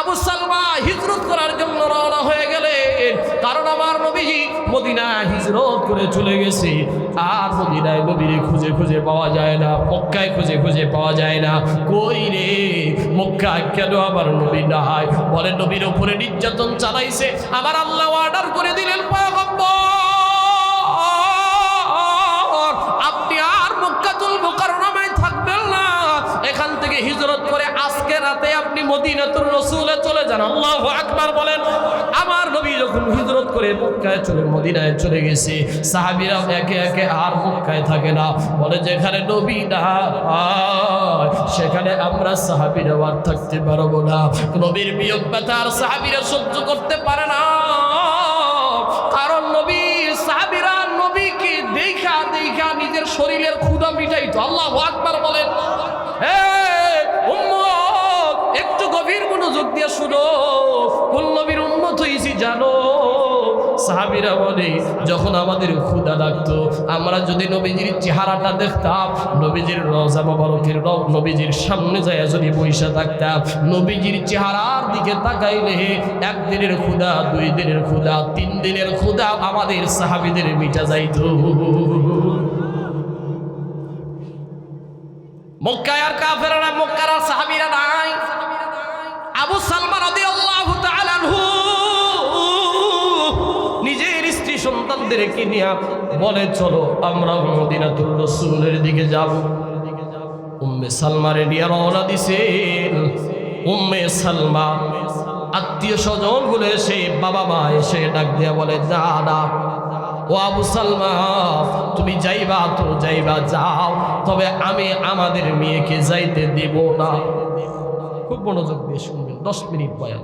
আবু সালমা হিজরত করার জন্য রওনা হয়ে গেলেন কারণ আমার নবীজি মদিনায় হিজরত করে চলে গেছে। আর মদিনায় নবীরে খুঁজে খুঁজে পাওয়া যায় না, মক্কায় খুঁজে খুঁজে পাওয়া যায় না। কই রে? মক্কায় কেন আমার নবী নাই? বলে, নবীর উপরে নির্যাতন চালাইছে, আমার আল্লাহ অর্ডার করে দিলেন আপনি আর মক্কাতুল মুকাররমায় থাকবেন না। এখান থেকে হিজরত করে আজকে রাতে আপনি মদিনাতুর রসুলে চলে যান। আল্লাহু আকবার বলেন, আমার নবী যখন হিজরত করে মক্কায় চলে, মদিনায় চলে গেছে সাহাবীরা একে একে আর মক্কায় থাকে না। বলে, যেখানে নবী না সেখানে আমরা সাহাবীরা আর থাকতে পারব না। নবীর বিয়োগ ব্যথা আর সাহাবীরা সহ্য করতে পারে না। কারণ নবী, সাহাবীরা নবীকে দেখা দেখা নিজের শরীরের ক্ষুধা মিটাইতো। আল্লাহ আকবার বলেন হে মনোযোগ শুনো কোন নবীর উন্মত হয়েছি জানো। সাহাবিরা বলে, যখন আমাদের ক্ষুদা লাগতো, আমরা যদি নবীজির চেহারাটা দেখতাম, নবীজির রজা মোবারকের রব নবীজির সামনে যায় যদি বৈশা থাকতাম, নবীজির চেহারার দিকে তাকাইলে একদিনের ক্ষুদা দুই দিনের ক্ষুদা তিন দিনের ক্ষুদা আমাদের সাহাবিদের মিটা যাইতো। মক্কায় আর কাফেরা মক্কার আর সাহাবিরা নাই। আবু সালমান রাদিয়াল্লাহু তাআলা আনহু নিজের স্ত্রী সন্তানদেরকে নিয়ে বলে, চলো, আমরা মদিনাতুর রাসূলের দিকে যাব। উম্মে সালমারে নিয়ে রওনা দিছেন উম্মে সালমা আত্মীয় স্বজনগুলো এসে বাবা মা এসে ডাক দিয়া বলে, না না, ও আবু সালমা, তুমি যাইবা তো যাইবা, যাও। তবে আমি আমাদের মেয়েকে যাইতে দিব না। খুব মনোযোগ দিয়ে শুনবেন, দশ মিনিট বয়ান।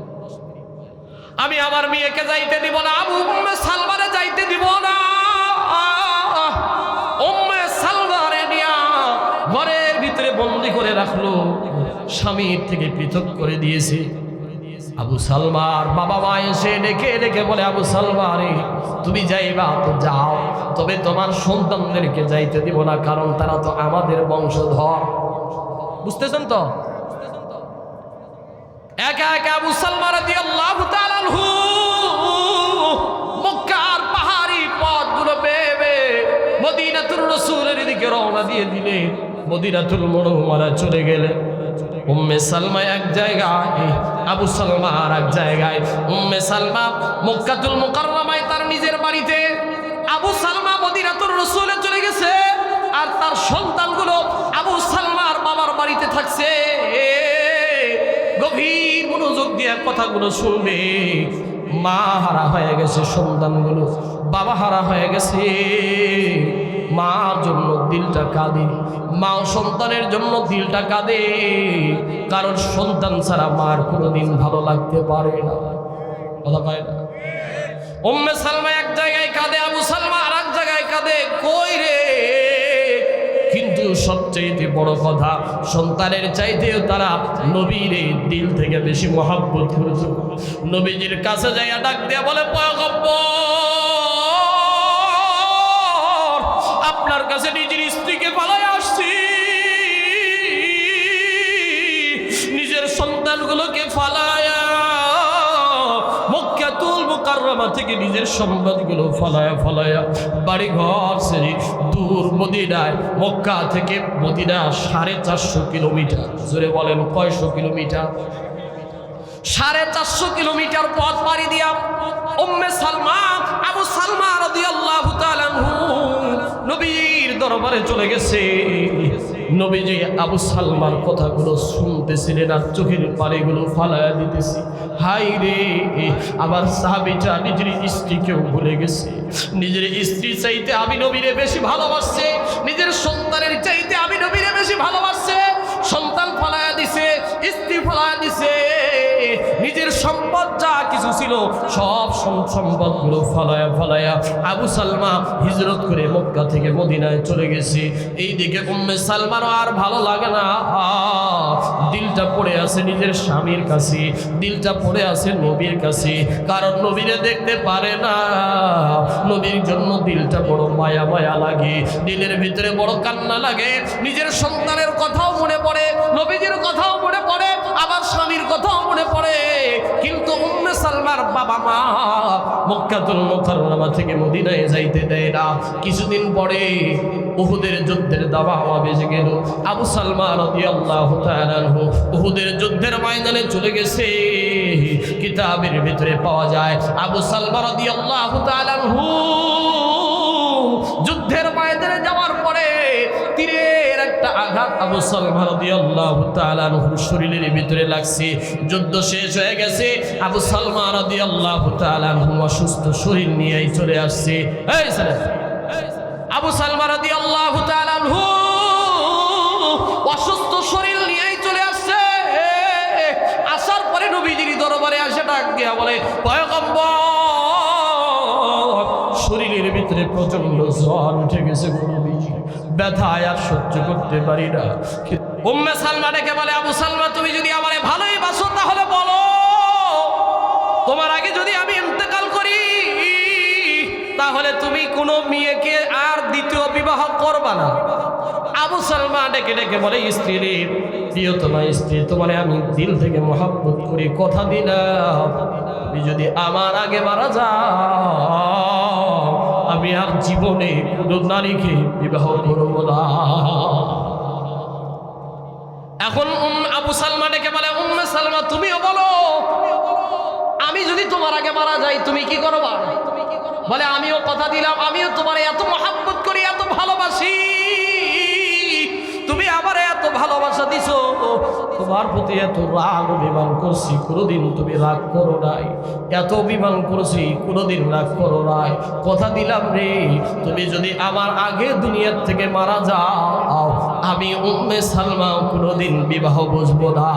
আমি আমার মেয়েকে যাইতে দিব না আবু উম্মে সালমারে যাইতে দিব না। উম্মে সালমারে নিয়া ঘরের ভিতরে বন্দি করে রাখল, স্বামীর থেকে পৃথক করে দিয়েছে। আবু সালমার বাবা মা এসে ডেকে ডেকে বলে, আবু সালমারে তুমি যাইবা তো যাও, তবে তোমার সন্তানদেরকে যাইতে দিব না, কারণ তারা তো আমাদের বংশধর। বুঝতেছেন তো? একা একা আবু সালমা রাদিয়াল্লাহু তাআলা আনহু মক্কার পাহাড়ি পথগুলো বেয়ে বেয়ে মদিনাতুর রাসূলের দিকে রওনা দিয়ে দিলে মদিনাতুল মুনাওয়ারা চলে গেলে। উম্মে সালমা এক জায়গায়, আবু সালমা আর এক জায়গায়। উম্মে সালমা মক্কাতুল মুকাররমায় তার নিজের বাড়িতে আবু সালমা মদিনাতুর রাসূলে চলে গেছে। আর তার সন্তানগুলো আবু সালমার বাবার বাড়িতে থাকছে। গভীর মনোযোগ দিয়ে কথাগুলো শুনবে মা হারা হয়ে গেছে সন্তানগুলো, বাবা হারা হয়ে গেছে। মার জন্য দিলটা কাঁদে, মা সন্তানের জন্য দিলটা কাঁদে। কারণ সন্তান ছাড়া মার কোনোদিন ভালো লাগতে পারে না। কথা পায় না? উম্মে সালমা এক জায়গায় কাঁদে, আবু সালমা আর এক জায়গায় কাঁদে। কই রে? সবচেয়ে বড় কথা, সন্তানের চাইতেও তারা নবীর এই দিল থেকে বেশি মহাব্বত করেছে নবীজির কাছে যাইয়া ডাক দিয়া বলে, পয়গম্বর, আপনার কাছে নিজের স্ত্রীকে পালাই আসছি। নিজের সন্তানগুলোকে ফালায়া মুকাররমা থেকে নিজের সম্পদগুলো ফলায়া ফলায়া বাড়ি ঘর সেরে দূর মদিনায় মক্কা থেকে মদিনা সাড়ে চারশো কিলোমিটার। জোরে বলেন কয়শো কিলোমিটার? সাড়ে চারশো কিলোমিটার পথ পাড়ি দিয়া উম্মে সালমা আবু সালমা রাদিয়াল্লাহু তাআলা নবীর দরবারে চলে গেছে। নবীজি আবু সালমার কথাগুলো শুনতেছিলেন আর চোখের পাড়েগুলো ফালায়া দিতেছি। হাই রে আবার সাহাবিটা নিজের স্ত্রীকেও ভুলে গেছে। নিজের স্ত্রী চাইতে আমি নবীরে বেশি ভালোবাসছে, নিজের সন্তানের চাইতে আমি নবীরে বেশি ভালোবাসছে। সন্তান ফালায়া দিছে, স্ত্রী ফলায়া দিছে। নিজের সম্পদ যা কিছু ছিল, সব সম্পদগুলো ফলায়া ফলায়া আবু সালমা হিজরত করে মক্কা থেকে মদিনায় চলে গেছে। এই দিকে উম্মে সালমারও আর ভালো লাগে না। দিলটা পড়ে আছে নিজের স্বামীর কাছে, দিলটা পড়ে আছে নবীর কাছে। কারণ নবীরে দেখতে পারে না। নবীর জন্য দিলটা বড় মায়া মায়া লাগে। দিলের ভিতরে বড় কান্না লাগে। নিজের সন্তানের কথাও মনে পড়ে, নবীজির কথাও মনে পড়ে। আবার স্বামীর কথাও মনে পড়ে। কিন্তু উম্মে সালমার বাবা মা মক্কাতুল মুকাররমা থেকে মদিনায় যাইতে দেয় না। কিছুদিন পরে উহুদের যুদ্ধের দাবা হাওয়া বেজে গেল। আবু সালমা রাদিয়াল্লাহু তাআলা উহুদের যুদ্ধের ময়দানে চলে গেছে। কিতাবের ভিতরে পাওয়া যায়, আবু সালমা রাদিয়াল্লাহু তাআলা শরীরের ভিতরে লাগছে। যুদ্ধ শেষ হয়ে গেছে, আবু অসুস্থ শরীর নিয়েই চলে আসছে। আবু অসুস্থ শরীর নিয়েই চলে আসছে। আসার পরে নবীজির দরবারে আসে ডাক দিয়া বলে শরীরের ভিতরে প্রচণ্ড জ্বর উঠে গেছে ব্যথায় আর সহ্য করতে পারি না। উম্মে সালমা ডেকে বলে, আবু সালমা, তুমি যদি আমারে ভালোই বাসো, তাহলে বলো, তোমার আগে যদি আমি ইন্তেকাল করি, তাহলে তুমি কোনো মেয়েকে আর দ্বিতীয় বিবাহ করবা না। আবু সালমা ডেকে ডেকে বলে, স্ত্রী রে প্রিয়তমা স্ত্রী, তোমারে আমি দিল থেকে মহাব্বত করি, কথা দিলাম। তুমি যদি আমার আগে মারা যাও আমি আর জীবনে কোনো নারীকে বিবাহ করব না। এখন আবু সালমা ডেকে বলে, উম্মে সালমা, তুমিও বলো, আমি যদি তোমার আগে মারা যাই, তুমি কি করবা? বলে, আমিও কথা দিলাম, আমিও তোমার এত মহাব্বত করি, এত ভালোবাসি। ভালোবাসা দিছো? তোমার প্রতি এত রাগ, অভিমান করছি, কোনোদিন তুমি রাগ করো নাই। এত অভিমান করছি, কোনোদিন রাগ করো নাই। কথা দিলাম রে, তুমি যদি আমার আগে দুনিয়ার থেকে মারা যাও, আমি উম্মে সালমা কোনোদিন বিবাহ বুঝব না।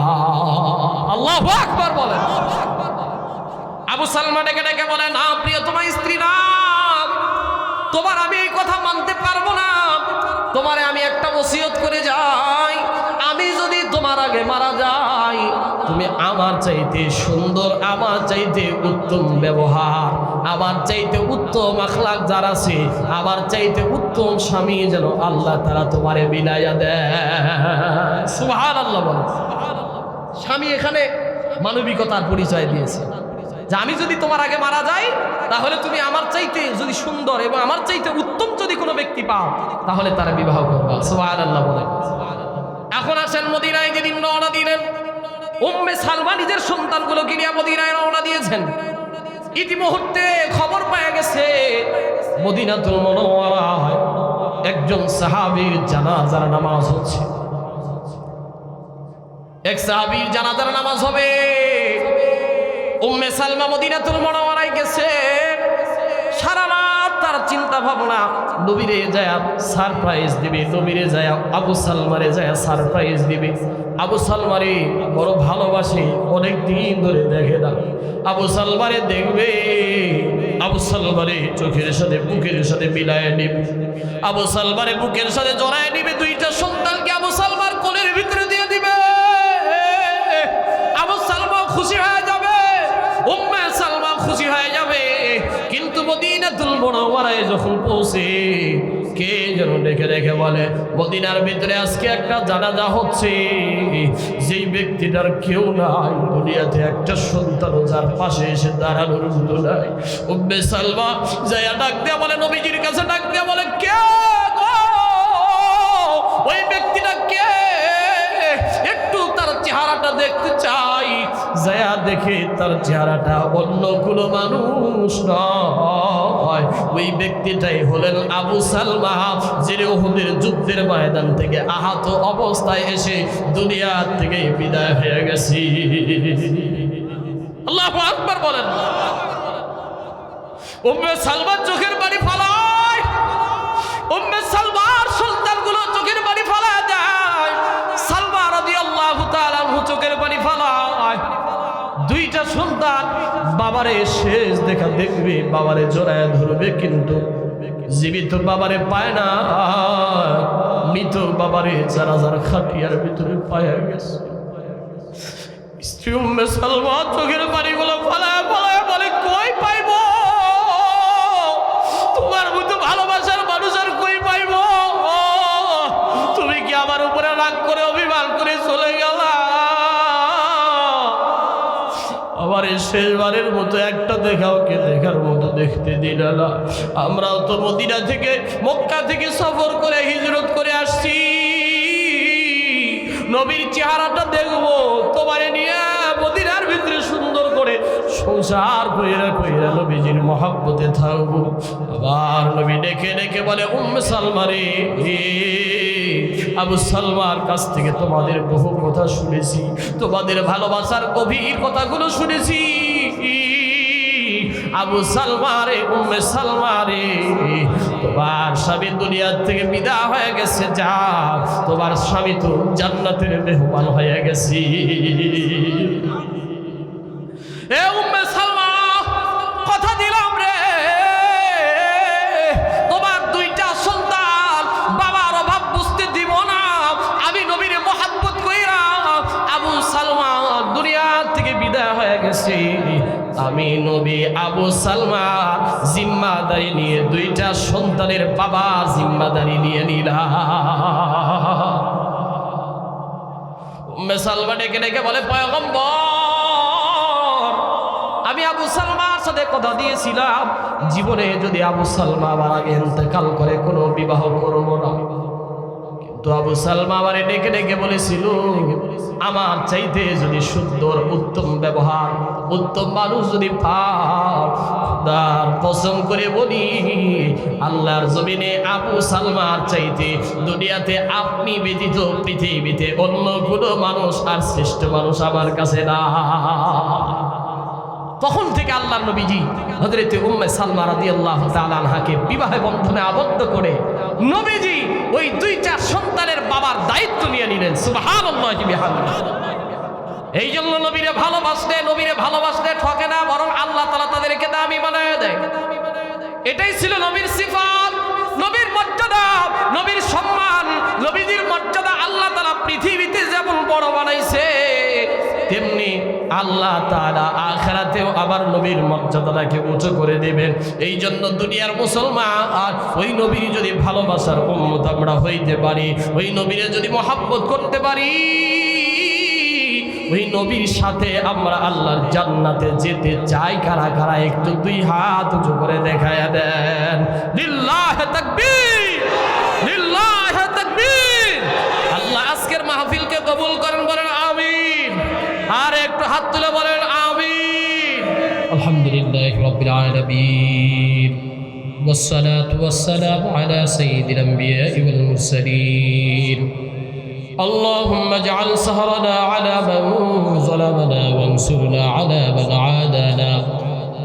আল্লাহ আকবার বলেন। আবু সালমা ডেকে ডেকে বলে না প্রিয়, তোমার স্ত্রী না। তোমার আমি এই কথা মানতে পারব না। তোমারে আমি একটা ওসিয়ত করে যাই। আগে মারা যাই তুমি আমার চাইতে সুন্দর, আমার চাইতে উত্তম ব্যবহার, আমার চাইতে উত্তম আখলাক যার আছে, আমার চাইতে উত্তম স্বামী যেন আল্লাহ তারা তোমারে বিলাইয়া দেয়। সুহান আল্লাহ বলে। স্বামী এখানে মানবিকতার পরিচয় দিয়েছে। যে আমি যদি তোমার আগে মারা যাই, তাহলে তুমি আমার চাইতে যদি সুন্দর এবং আমার চাইতে উত্তম যদি কোনো ব্যক্তি পাও, তাহলে তারা বিবাহ করবা। সোহান আল্লাহ বলেন এখন আসেন মদিনায়, যেদিন রওনা দিলেন। উম্মে সালমা নিজের সন্তানগুলোকে নিয়ে মদিনায় রওনা দিয়েছেন। ইতিমুহূর্তে খবর পাওয়া গেছে, মদিনাতুল মনোয়ারায় একজন সাহাবীর জানাজার নামাজ হচ্ছে। এক সাহাবীর জানাজার নামাজ হবে। উম্মে সালমা মদিনাতুল মনোয়ারায় গেছে। সারা তার চিন্তা ভাবনা নবীরে যায় সারপ্রাইজ দিবে, নবীরে যায় আবু সালমারে যায় সারপ্রাইজ দিবে। আবু সালমারে বড় ভালোবাসে অনেক দিন ধরে দেখে না। আবু সালমারে দেখবে, আবু সালমারে চোখের সাথে, বুকের সাথে মিলায় নিবে। আবু সালমারে বুকের সাথে জড়ায় নিবে, দুইটা সন্তানকে আবু সালমার মুনাওয়ারায় যখন পৌঁছে, কে যেন ডেকে রেখে বলে, মদিনার ভিতরে আজকে একটা জানাজা হচ্ছে। যেই ব্যক্তিটার কেউ নাই, দুনিয়াতে একটা সন্তান যার পাশে এসে দাঁড়ানোর মতো নাই। উম্মে সালমা যাইয়া ডাক দেয়া বলে, নবীজির কাছে ডাক দেয়া বলে, কে? চেহারাটা দেখতে চাই। যায়া দেখে তার চেহারাটা অন্য কোনো মানুষ নয়। ওই ব্যক্তিটাই হলেন আবু সালমা, যিনি ওহুদের যুদ্ধের ময়দান থেকে আহত অবস্থায় এসে দুনিয়ার থেকে বিদায় হয়ে গেছি। আল্লাহ আকবার বলেন। উম্মে সালমার চোখের বাড়ি ফালায়। উম্মে সালমার ফালায় দুইটা সন্তান বাবারে শেষ দেখা দেখবে, বাবারে জড়ায় ধরবে কিন্তু জীবিত বাবারে পায় না। মৃত বাবারে যারা যারা খাটিয়ার ভিতরে পায়া গেছে। স্ত্রী উম্মে সালমা চোখের বাড়িগুলো ফালায় ফালায় বলে, কই পাইব? তোমার মতো ভালোবাসার মানুষ আর কই পাইব? তুমি কি আমার উপরে রাগ করে অভিমান করে চলে গেলা? আমার শেষবারের মতো একটা দেখা দেখাওকে দেখার মতো দেখতে দিল না। আমরাও তো মদিনা থেকে মক্কা থেকে সফর করে হিজরত করে আসছি। নবীর চেহারাটা দেখব, তোমারে নিয়ে মদিনার ভিতরে সুন্দর করে সংসার কইরা কইরা নবীজির মহাব্বতে থাকব। আবার নবী ডেকে ডেকে বলে, উম্মে সালমারে হে আবু সালমার কাছ থেকে তোমাদের বহু কথা শুনেছি, তোমাদের ভালোবাসার গভীর কথাগুলো শুনেছি। আবু সালমারে, উম্মে সালমারে, তোমার স্বামী দুনিয়ার থেকে বিদায় হয়ে গেছে, যা তোমার স্বামী তো জান্নাতের মেহমান হয়ে গেছি। এ নবী আবু সালমা জিম্মাদারি নিয়ে দুইটা সন্তানের বাবা জিম্মাদারি নিয়ে নিলাম উম্মে সালমা ডেকে ডেকে বলে, পয়গম্বর, আমি আবু সালমার সাথে কথা দিয়েছিলাম। জীবনে যদি আবু সালমা আমার আগে ইন্তেকাল করে, কোনো বিবাহ করব না। কিন্তু আবু সালমা আমারে ডেকে ডেকে বলেছিল, আমার চাইতে যদি সুন্দর, উত্তম ব্যবহার, উত্তম মানুষ যদি পার পছন্দ করে বলি, আল্লাহর জমিনে আবু সালমার চাইতে দুনিয়াতে আপনি ব্যতীত পৃথিবীতে অন্য কোনো মানুষ আর শ্রেষ্ঠ মানুষ আমার কাছে না তখন থেকে আল্লাহ নবীজি হজরতে উম্মে সালমা রাদিয়াল্লাহু তাআলা আনহাকে বিবাহে বন্ধনে আবদ্ধ করে নবীজি ওই দুইটা সন্তানের বাবার দায়িত্ব নিয়ে নিলেন বিহামদিহি। এই জন্য নবীরে ভালোবাসলে নবীরে ভালোবাসলে ঠকে না, বরং আল্লাহ তালা তাদেরকে দামি বানায় দেয়। এটাই ছিল নবীর সিফাত, নবীর মর্যাদা, নবীর সম্মান, নবীজির মর্যাদা আল্লাহ তালা পৃথিবীতে যেমন বড় বানাইছে, তেমনি আল্লাহ তাআলা আখেরাতেও আবার নবীর মর্যাদাটাকে উঁচু করে দেবেন। এই জন্য দুনিয়ার মুসলমান, আর ওই নবীর যদি ভালোবাসার উম্মত আমরা হইতে পারি, ওই নবীরে যদি মহাব্বত করতে পারি, ওই নবীর সাথে আমরা আল্লাহর জান্নাতে যেতে চাই। কারা কারা, একটু দুই হাত উঁচু করে দেখায় দেন। লিল্লাহ তাকবীর। العالمين. والصلاة والسلام على سيد الأنبياء والمرسلين. اللهم اجعل سهرنا على من ظلمنا وانصرنا على من عادانا.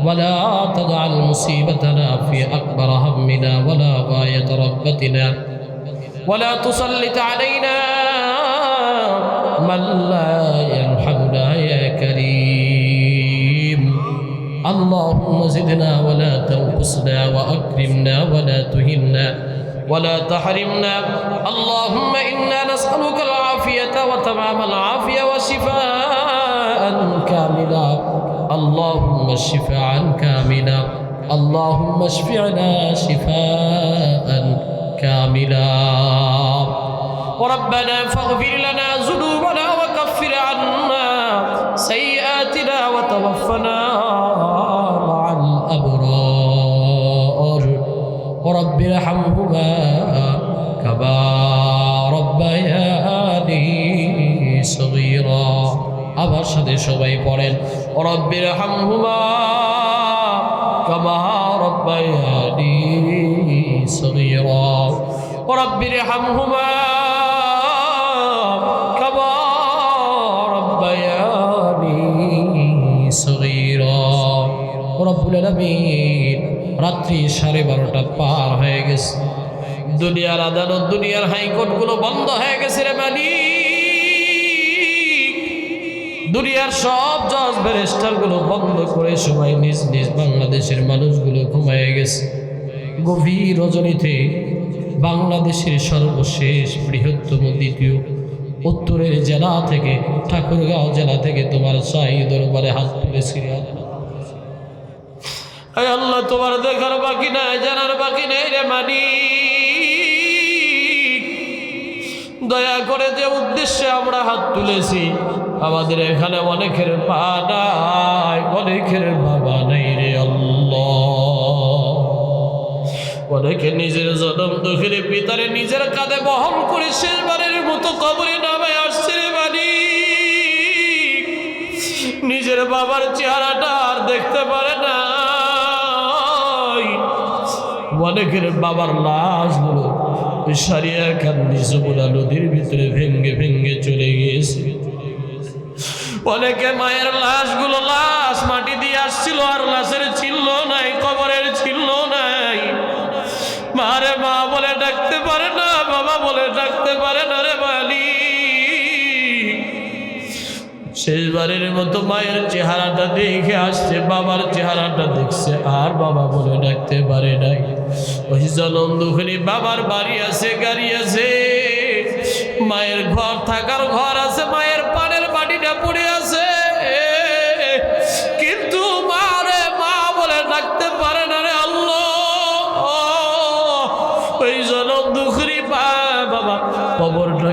ولا تدع مصيبتنا في أكبر همنا ولا غاية رغبتنا. ولا تسلط علينا من لا اللهم زدنا ولا تنقصنا وأكرمنا ولا تهنا ولا تحرمنا. اللهم إنا نسألك العافية وتمام العافية وشفاء كاملا. اللهم شفاء كاملا. اللهم اشفعنا شفاء كاملا. وربنا فاغفر لنا ذنوبنا وكفر عنا سيئاتنا وتوفنا সাথে সবাই পড়েন। রব্বির রব্বির হামহুমা রাত্রি সাড়ে বারোটা পার হয়ে গেছে। দুনিয়ার আদালত, দুনিয়ার হাইকোর্টগুলো বন্ধ হয়ে গেছে রে মালিক। দুনিয়ার সব জজ ব্যারিস্টারগুলো বন্ধ করে সবাই নিজ নিজ বাংলাদেশের মানুষগুলো ঘুমায় গেছে। গভীর রজনীতে বাংলাদেশের সর্বশেষ বৃহত্তম দ্বিতীয় উত্তরের জেলা থেকে, ঠাকুরগাঁও জেলা থেকে তোমার সাই দরবারে হাত তুলেছি। আল্লাহ, তোমার দেখার বাকি নাই, জানার বাকি নেই রে মানি দয়া করে যে উদ্দেশ্যে আমরা হাত তুলেছি আমাদের এখানে অনেকের পা নাই, অনেকের বাবা নেই রে অনেকে নিজের জনম দুঃখের পিতারে নিজের কাঁধে বহন করে শেষবারের মতো কবরে নামে আসছে রে বাড়ি নিজের বাবার চেহারাটা আর দেখতে পারে না। অনেকের বাবার লাশগুলো সারিয়া কান্দি যমুনা নদীর ভিতরে ভেঙ্গে ভেঙ্গে চলে গিয়েছে অনেকে মায়ের লাশগুলো লাশ মাটি দিয়ে আসছিল আর লাশের ছিল নাই, কবরের ছিল নাই। মারে মা বলে, ডাকতে পারে না, বাবা বলে, ডাকতে পারে না রে বালি শেষবারের মতো মায়ের চেহারাটা দেখে আসছে, বাবার চেহারাটা দেখছে, আর বাবা বলে, ডাকতে পারে নাই। ওই জনম দুঃখী বাবার বাড়ি আছে, গাড়ি আছে। মায়ের ঘর, থাকার ঘর আছে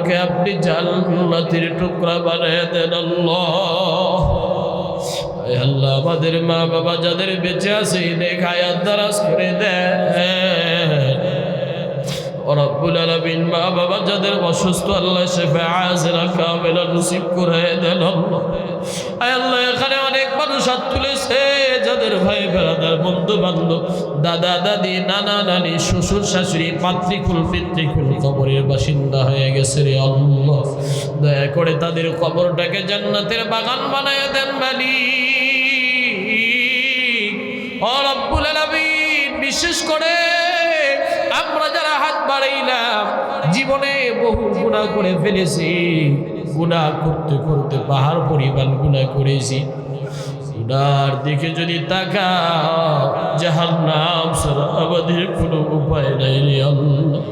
কবরটাকে আপনি জান্নাতের টুকরা বানিয়ে দেন আল্লাহ। আল্লাহ, আমাদের মা বাবা যাদের বেঁচে আছে দেখায় দারাজ করে দেন। রব্বুল আলমিন মা বাবা যাদের অসুস্থ, আল্লাহ শেফে রাখা মেলা নসিব করে দেন আল্লাহ আয় আল্লাহ এখানে অনেক মানুষ তুলেছে যাদের ভাই বেড়াদার বন্ধু বান্ধব, দাদা, দাদি, নানা, নানি, শ্বশুর, শাশুড়ি, মাতৃকুল, পিতৃকুল, কবরের বাসিন্দা হয়ে গেছে রে আল্লাহ। দয়া করে তাদের কবরটাকে জান্নাতের বাগান বানায় দেন বালি ও রব্বুল আলামিন, বিশেষ করে আমরা যারা হাত বাড়াইলাম, জীবনে বহু গুণা করে ফেলেছি। গুণা করতে করতে পাহাড় পরিমাণ গুণা করেছি। গুনার দিকে যদি তাকা যাহার নাম ছাড়া আমাদের কোনো উপায় নাই রে আল্লাহ।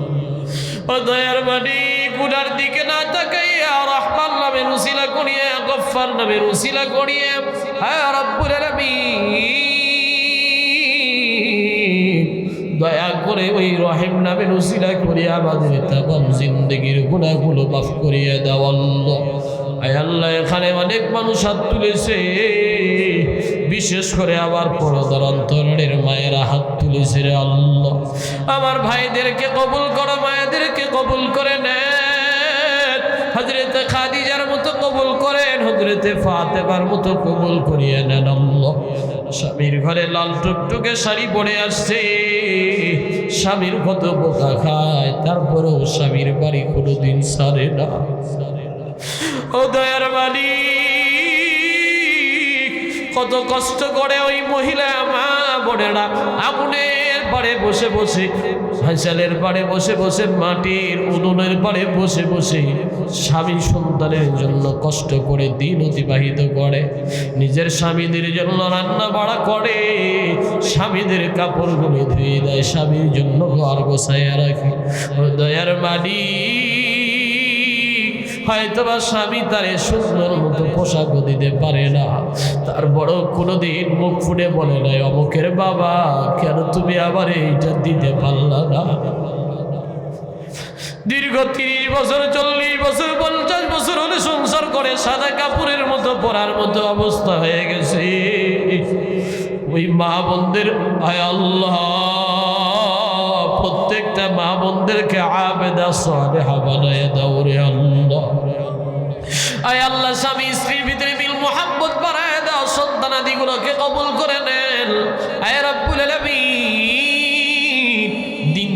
দয়ার বাড়ি গুনার দিকে না তাকাইয়া, রহমান নামের উসিলা করিয়ে গফার নামের উসিলা করিয়ে হ্যাঁ রব্বুল আলামিন। দয়া করে ওই রহিম নামের উসিলা করিয়া আমাদের তাম জিন্দগির গুণাগুলো মাফ করিয়া দাও আল্লাহ, এখানে অনেক মানুষ হাত তুলেছে। বিশেষ করে আমার পরদার অন্তরের মায়েরা হাত তুলেছে রে আল্লাহ। আমার ভাইদেরকে কবুল করো, মায়েদেরকে কবুল করে নেন। হজরতে খাদিজার মতো কবুল করেন হজরতে ফাতেমার মতো কবুল করিয়ে নেন আল্লাহ। স্বামীর ঘরে লাল টুকটুকে শাড়ি পরে আসছে। স্বামীর কত বোকা খায়, তারপরেও স্বামীর বাড়ি কোনোদিন সারে না। ও দয়ার বাড়ি কত কষ্ট করে ওই মহিলা মা বোনেরা আগুনের পাড়ে বসে বসে হাঁসালের পাড়ে বসে বসে, মাটির উনুনের পাড়ে বসে বসে স্বামী সন্তানের জন্য কষ্ট করে দিন অতিবাহিত করে। নিজের স্বামীদের জন্য রান্না বাড়া করে, স্বামীদের কাপড়গুলো ধুয়ে দেয়, স্বামীর জন্য ঘর গোছাইয়া রাখে। দয়ার বাড়ি হয়তোবা স্বামী তারে সুন্দর মতো পোশাকও দিতে পারে না। তার বড় কোনোদিন মুখ ফুটে বলে নাই, অমুকের বাবা, কেন তুমি আবার এইটা দিতে পারলা না? দীর্ঘ তিরিশ বছর, চল্লিশ বছর, পঞ্চাশ বছর হলে সংসার করে সাদা কাপড়ের মতো পরার মতো অবস্থা হয়ে গেছে। ওই মা বোনদের আল্লাহ, প্রত্যেকটা মা বোনদেরকে আবেদা সালেহা বানায় দাও রে আল্লাহ। আয় আল্লাহ স্বামী, স্ত্রীর ভিতরে মিল মোহাম্মত বাড়ায় দাও, সন্তানাদিগুলোকে কবুল করে নেন। আয় আলামিন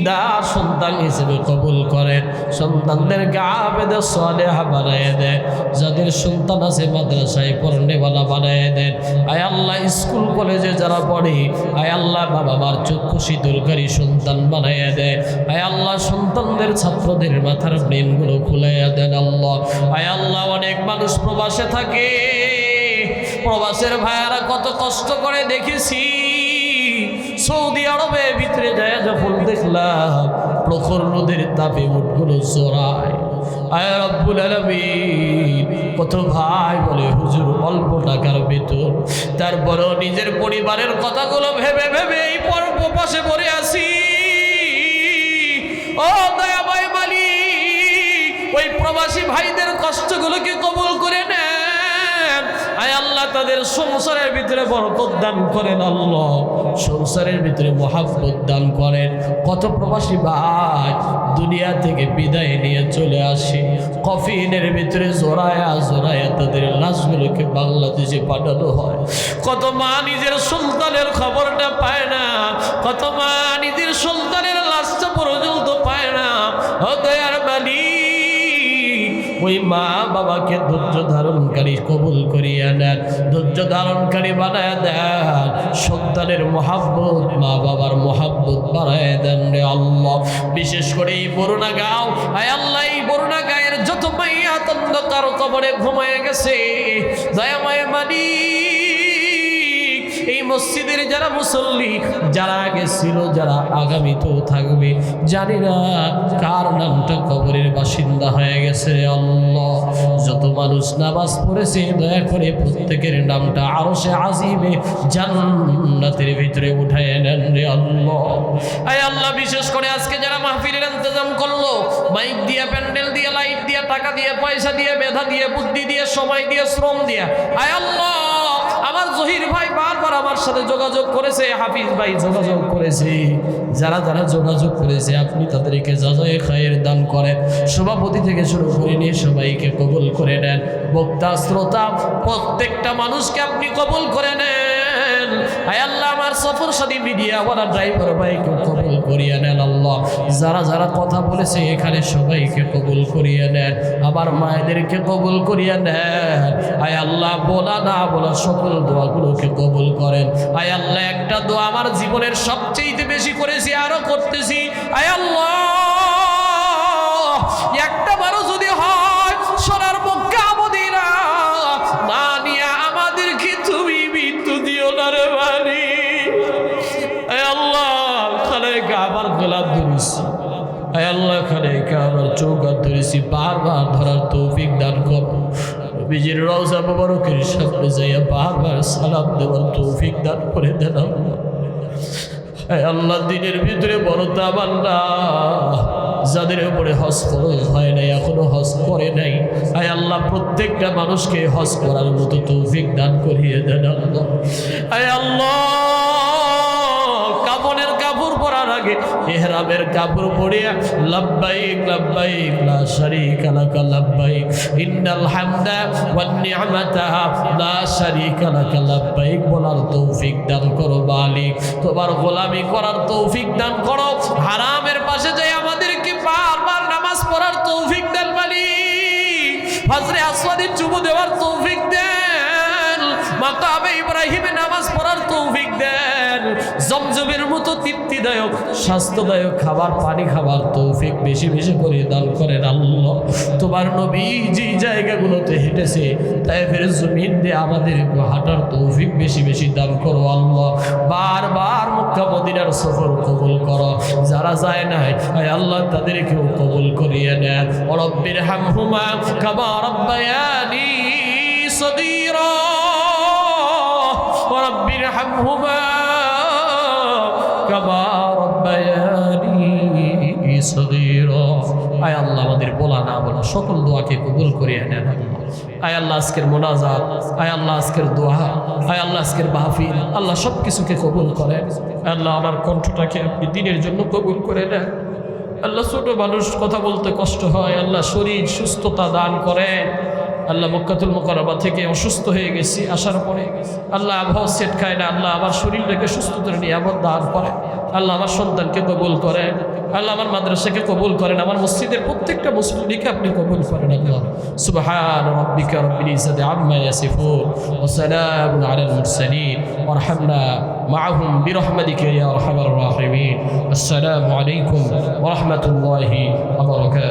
দিনদার সন্তান হিসেবে কবুল করেন সন্তানদেরকে আবেদে সালেহা বানায় দেন যাদের সন্তান আছে মাদ্রাসায় পড়নেওয়ালা বানায় দেন আয় আল্লাহ, স্কুল কলেজে যারা পড়ে, আয় আল্লাহ বাবা মার চক্ষু শীতলকারী সন্তান বানায় দেন আয় আল্লাহ, সন্তানদের ছাত্রদের মাথার ব্রেনগুলো খুলাইয়া দেন আল্লাহ। আয় আল্লাহ, অনেক মানুষ প্রবাসে থাকে। প্রবাসের ভাইয়ারা কত কষ্ট করে দেখেছি। সৌদি আরবে ভিতরে যায়, যখন দেখলাম প্রখর নদীর তাপে উঠগুলো জোড়ায়। আয় রব্বুল আলামিন কত ভাই বলে, হুজুর, অল্প টাকার বেতন। তারপরও নিজের পরিবারের কথাগুলো ভেবে ভেবে এই পর্ব পাশে পড়ে আসি ও দয়াময় মালিক, ওই প্রবাসী ভাইদের কষ্টগুলোকে কবুল করে নেন। আয় আল্লাহ, তাদের সংসারের ভিতরে বরকত দান করেন আল্লাহ। সংসারের ভিতরে মহাব্বত দান করেন। কত প্রবাসী ভাই দুনিয়া থেকে বিদায় নিয়ে চলে আসে। কফিনের ভিতরে জোরায়া জোরায়া তাদের লাশগুলোকে বাংলাদেশে পাঠানো হয়। কত মা নিজের সন্তানের খবরটা পায় না। কত মা নিজের ওই মা বাবাকে ধৈর্য ধারণকারী কবুল করিয়া নেন, ধৈর্য ধারণকারী বানায় দেন, সন্তানের মহাব্বত, মা বাবার মহাব্বত বাড়ায় দেন রে আল্লাহ। বিশেষ করে এই বরুণা গাও আয় আল্লাহ, এই বরুণা গায়ের যত মাইয়া তন্দকার কবরে ঘুমায় গেছে। দয়াময় মালিক এই মসজিদের যারা মুসল্লি, যারা আগে ছিল, যারা আগামীতেও থাকবে, জানি না কার নামটা কবরের বাসিন্দা হয়ে গেছে আল্লাহ। যত মানুষ নামাজ পড়েছে, দয়া করে প্রত্যেকের নামটা আরও সে আজিবে জান্নাতের ভিতরে উঠায় নেন রে আল্লাহ। আয় আল্লাহ, বিশেষ করে আজকে যারা মাহফিলের ইন্তজাম করল, মাইক দিয়ে, প্যান্ডেল দিয়ে, লাইট দিয়ে, টাকা দিয়ে, পয়সা দিয়ে, মেধা দিয়ে, বুদ্ধি দিয়ে, সময় দিয়ে, শ্রম দিয়ে, আয় আল্লাহ। আমার জহির ভাই বারবার আমার সাথে যোগাযোগ করেছে, হাফিজ ভাই যোগাযোগ করেছে। যারা যারা যোগাযোগ করেছে, আপনি তাদেরকে যাজয়ে খায়ের দান করেন, সভাপতি থেকে শুরু করে নিয়ে সবাইকে কবুল করে নেন। বক্তা, শ্রোতা, প্রত্যেকটা মানুষকে আপনি কবুল করে নেন। হায় আল্লাহ, আমার সফর সাথী মিডিয়া ওরা ড্রাইভার ভাইকে কবুল করিয়ে নেন আল্লাহ। যারা যারা কথা বলেছে, এখানে সবাইকে কবুল করিয়া নেন। আমার মায়েদেরকে কবুল করিয়া নেন। আয় আল্লাহ, বলা না বলা সকল দোয়াগুলোকে কবুল করেন। আয় আল্লাহ, একটা দোয়া আমার জীবনের সবচেয়ে বেশি করেছি, আরও করতেছি। আয় আল্লাহ আল্লাহ খানে আবার চৌকাত ধরেছি, বারবার ধরার তৌফিক দান কর বিজির রওজা মুবারকের সামনে যাইয়া বারবার সালাম দেওয়ার তৌফিক দান করে দেন আল্লাহ। দিনের ভিতরে বড় তামান না যাদের উপরে হজ ফরজ হয় নাই, এখনও হজ করে নাই। আয় আল্লাহ, প্রত্যেকটা মানুষকে হজ করার মতো তৌফিক দান করিয়ে দেন আয় আল্লাহ। আগে এহরামের কাপড় পরিয়া, লব্বাইক লব্বাইক, লা শারীকা লাকা, লব্বাইক। ইন্নাল হামদা ওয়ান নি'মাতা, লা শারীকা লাকা, লব্বাইক। বলার তৌফিক দান করো মালিক। তোমার গোলামি করার তৌফিক দান করো। হারামের পাশে যাই আমাদেরকে জমজমের মতো তৃপ্তিদায়ক স্বাস্থ্যদায়ক খাবার পানি খাবার তৌফিক বেশি বেশি করে দান করেন আল্লাহ তোমার নবী যে জায়গাগুলোতে হেঁটেছে তাই ফের জমিন দিয়ে আমাদের হাঁটার তৌফিক বেশি বেশি দান করো আল্লাহ বারবার মক্কা মদিনার সফর কবুল করো যারা যায় নাই আয় আল্লাহ তাদেরকেও কবুল করিয়ে নেন রব্বির হামহুমা কামা রব্বায়ানি صغيرا ورب ارحمهما আয় আল্লাহ, আমাদের বলা না বলা সকল দোয়াকে কবুল করিয়া নেন আয় আল্লাহ, আজকের মোনাজাত, আয় আল্লাহ, আজকের দোয়া, আয় আল্লাহ, আজকের মাহফিল, আল্লাহ সব কিছুকে কবুল করেন। আল্লাহ, আমার কণ্ঠটাকে আপনি দিনের জন্য কবুল করে নেন। আল্লাহ, ছোট মানুষ, কথা বলতে কষ্ট হয়। আল্লাহ, শরীর সুস্থতা দান করেন। আল্লাহ, মক্কাতুল মোকারবা থেকে অসুস্থ হয়ে গেছি, আসার পরে। আল্লাহ, আবহাওয়া সেট খায় না। আল্লাহ, আমার শরীরটাকে সুস্থ করে নিয়ে আবার দান করে আল্লাহ, আমার সন্তানকে কবুল করেন। আল্লাহ আমার মাদ্রাসাকে কবুল করেন আমার মসজিদের প্রত্যেকটা মুসলিমকে আপনি কবুল করেন আল্লাহ সুবহান রাব্বিকা রাব্বিল ইজ্জাতি আম্মা ইয়াসিফুন ওয়া সালামুন আলাল মুরসালিন ওয়ারহামনা معهم برحمتك يا ارحم الراحمين السلام عليكم ورحمه الله وبركاته